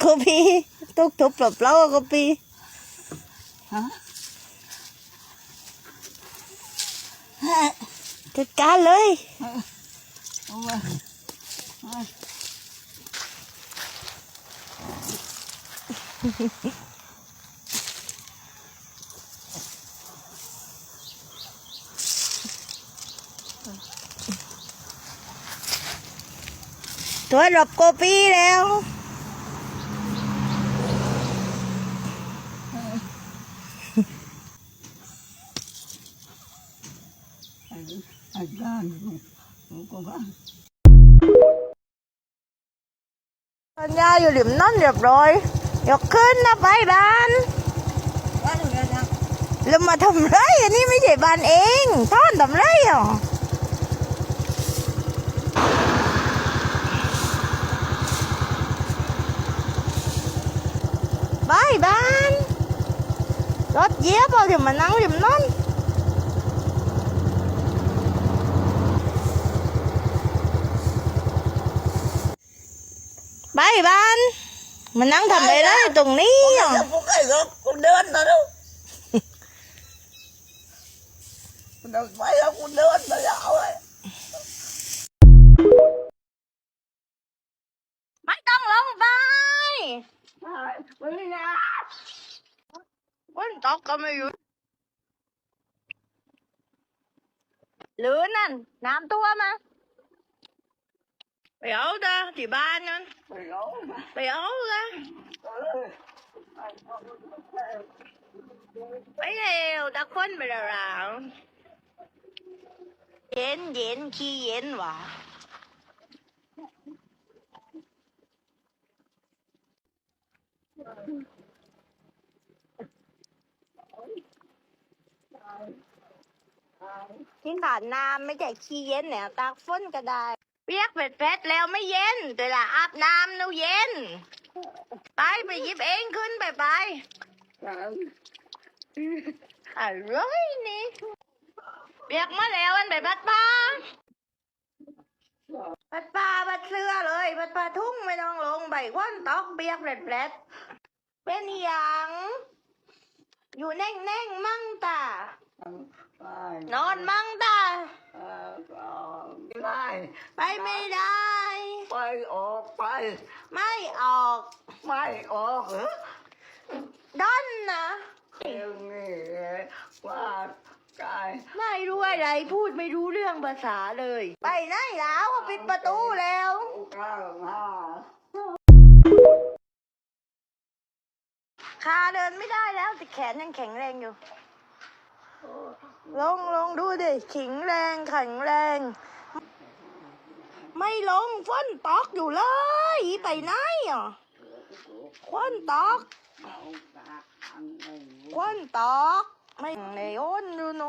โกปีตุกทุบปลบเล่าโกปี ฮะ จัดการเลย เอามาเอา ตัวหลบโกปีแล้วไอ้ไอ้ด้านหนูก็ว่าสัญญาอยู่หลิมนั่นเรียบร้อย ยกขึ้นนะไปบ้านว่าอย่างนั้นนะแล้วมาทำไรอันนี้ไม่ใช่บ้านเอง ท่อนทำไรอะบายบ้านรถเหยียบเอาถึงมานั่งริมนั่นบายบ้านมานั่งทำ อะไรได้ตรงนี้อะ Ôi, cô cái đó cô đơn đó đâu cô đơn mấy đó cô đơn đó dạo ấy ไม่ต้อ งลงไป Ai, mới đi ra ฝนตกก็ไม่หยุดหรือนั่น น้ำตัวมาไปเอาเด้อที่บ้านนั่น mày gấu mà ไปเอาเลย Ôi, ไปเร็วตะคนไปแล้วล่ะเย็นเย็นขี้เย็นว่ะ ที่ผ่านน้ำไม่ใช่ขี้เย็นเนี่ยตากฝนก็ได้เปียกเป็ดเป็ดแล้วไม่เย็น แต่ละอาบน้ำนูเย็น ไปไปหยิบเองขึ้นไปไป trời อะไรนี่เปียกมาแล้วอันไปบัดป้าบัดป้าบัดเสื้อเลยบัดป้าทุ่งไม่ต้องลงใบควันตอกเปียกแผลดๆเป็นอย่าง อยู่แน่งแน่งๆมั่งตา Ai, นอนมั่งตา à, còn cái này ไปไม่ได้ bay ọt bay ไม่ออก bay ọt hả ดอนนะ Kêu nghe qua cái ไม่รู้อะไรพูดไม่รู้เรื่องภาษาเลย ไปไหนแล้วอะปิดประตูแล้ว ขาเดินไม่ได้แล้วแต่แขนยังแข็งแรงอยู่ ลงลงดูดิขิงแรงแข็งแรง ไม่ลงฝนตอกอยู่เลยไปไหนอะฝนตอกฝนตอกไม่ในโอนดูหนู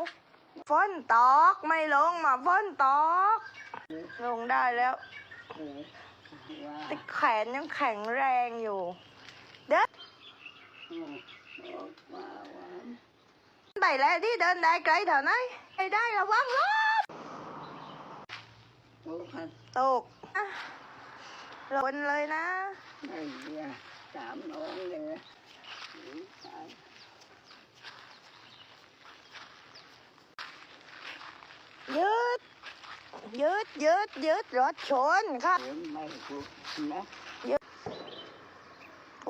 ฝนตอกไม่ลงมาฝนตอก ลงได้แล้วแต่แขนยังแข็งแรงอยู่ ไปแล้วที่เดินได้ไกลเท่าไหนไปได้ระวังรถตกอ่นเลยนะ chạm ổn nè ยืดยืดยืดยืดรถชนค่ะ điểm mày cuộc nè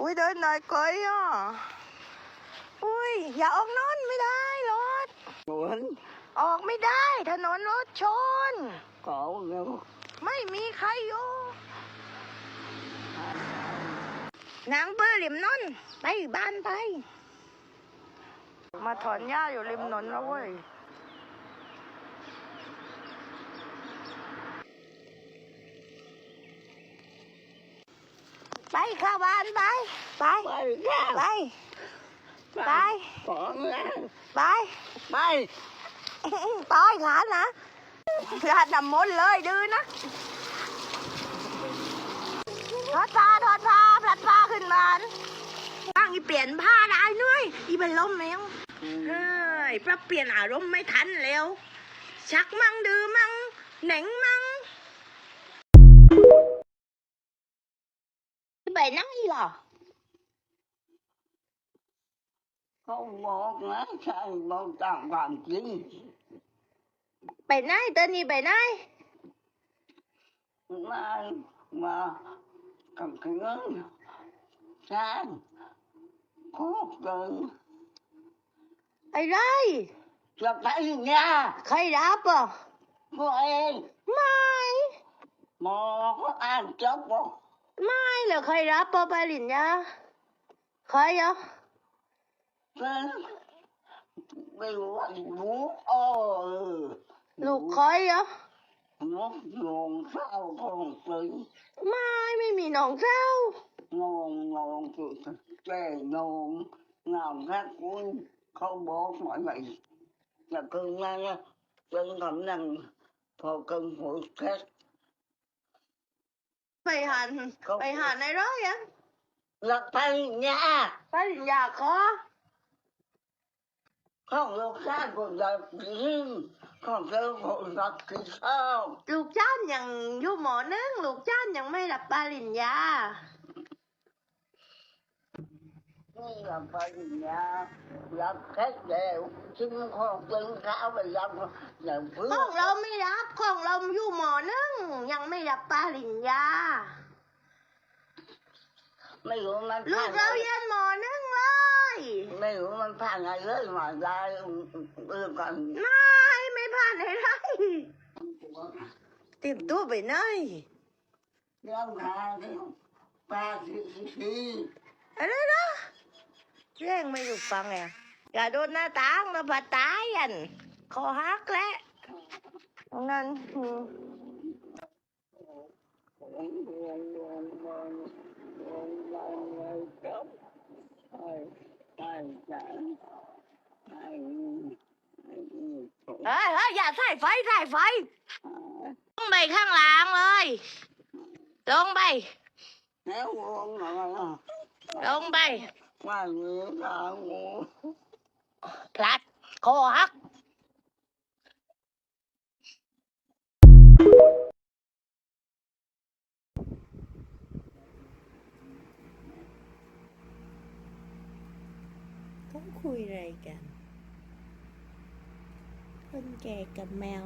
อุ้ยเดินหน่อยไกลอะ อุ้ยอย่าออกนอนไม่ได้รถ muốn ออกไม่ได้ถนนรถชน cổ đâu ไม่มีใครอยู่นางเปื้อริมนนท์ไปบ้านไป มาถอนหญ้าอยู่ริมนนท์แล้วเว้ย ไปเข้าบ้านไป ไป bay ra ไป ไป còn ra ไป bay ต้อยขานะราดน้ำมนต์เลยดื้อนะถอดผ้าถอดผ้าพลัดผ้าขึ้นมาบ้างอีเปลี่ยนผ้าได้เหนื่อยอีเป็นลมแมวเฮ้ยปรับเปลี่ยนอารมณ์ไม่ทันแล้ว ชักมั่งดื้อมั่ง หนังมัง ไปไหนเหรอ không một lá sai một tạm làm chi ไปไหนตอนนี้ไปไหน mai mà cầm cái ngân sang có từ อะไร cho tay nha ใครรับอะ của em ไม่ mà có ăn chốc không ไม่เหรอใครรับปอปาลินยาใครอะ Thế bây giờ bố ơi ลูกใครอะ nó ngon sao con tự ไม่ไม่มีน้องเจ้า ngon ngon tự chè ngon nào khác quân không bố mọi mày là cơn năng cơn cảm năng phò cơn phụ khác ไปหันไปหันในร้อยอะ là tay nha ปาลินยาขอ không được xa của giặc riêng không kêu phụ giặc thì sao ลูกจ้านยังอยู่หมอนึงลูกจ้านยังไม่รับปา ลินยานี่ là phải nhà lập khách đều chứ không chân cao mà lập nhà ข phước องเราไม่รับของเราอยู่หมอนึงยังไม่รับปาลินยา mấy người mà ลูก phá เรา ngày เรียนหมอนึงเลย mấy người mà phá ngày lớn mà ra ưa còn ไม่ไม่ผ่านอะไรเตรียมตัวไปไหน Đem thà thì ba thì thì thì อะไรนะ เรื่องไม่ถูกฟังไงอย่าโดนหน้าต่างนะผัดตายยันคอหักแล้วงั้นอืม buồn buồn buồn buồn buồn buồn người chớp ai ai chẳng ai ai เฮ้ยเฮ้ยอย่าใส่ไฟใส่ไฟ ลงไปข้างล่างเลย ลงไป nếu buồn mà ลงไป mà người ta ngủ พลัดคอหักต้องคุยอะไรกัน คนแก่กับแมว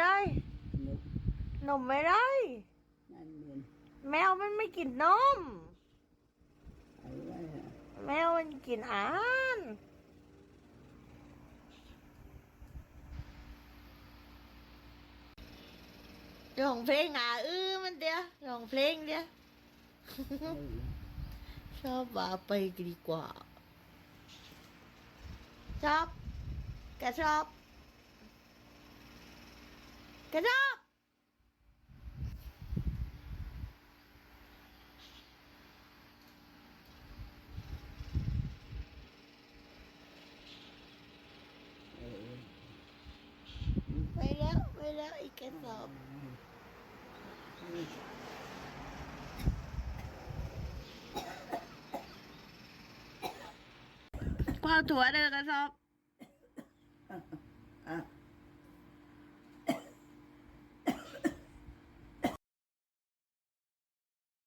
ได้นมไม่ได้แมวมันไม่กินนมแมวมันกินอาหารร้องเพลงอะเออมันเดียวร้องเพลงเดียวชอบว่าไปดีกว่าชอบแกชอบ กระจอกไม่แล้วไ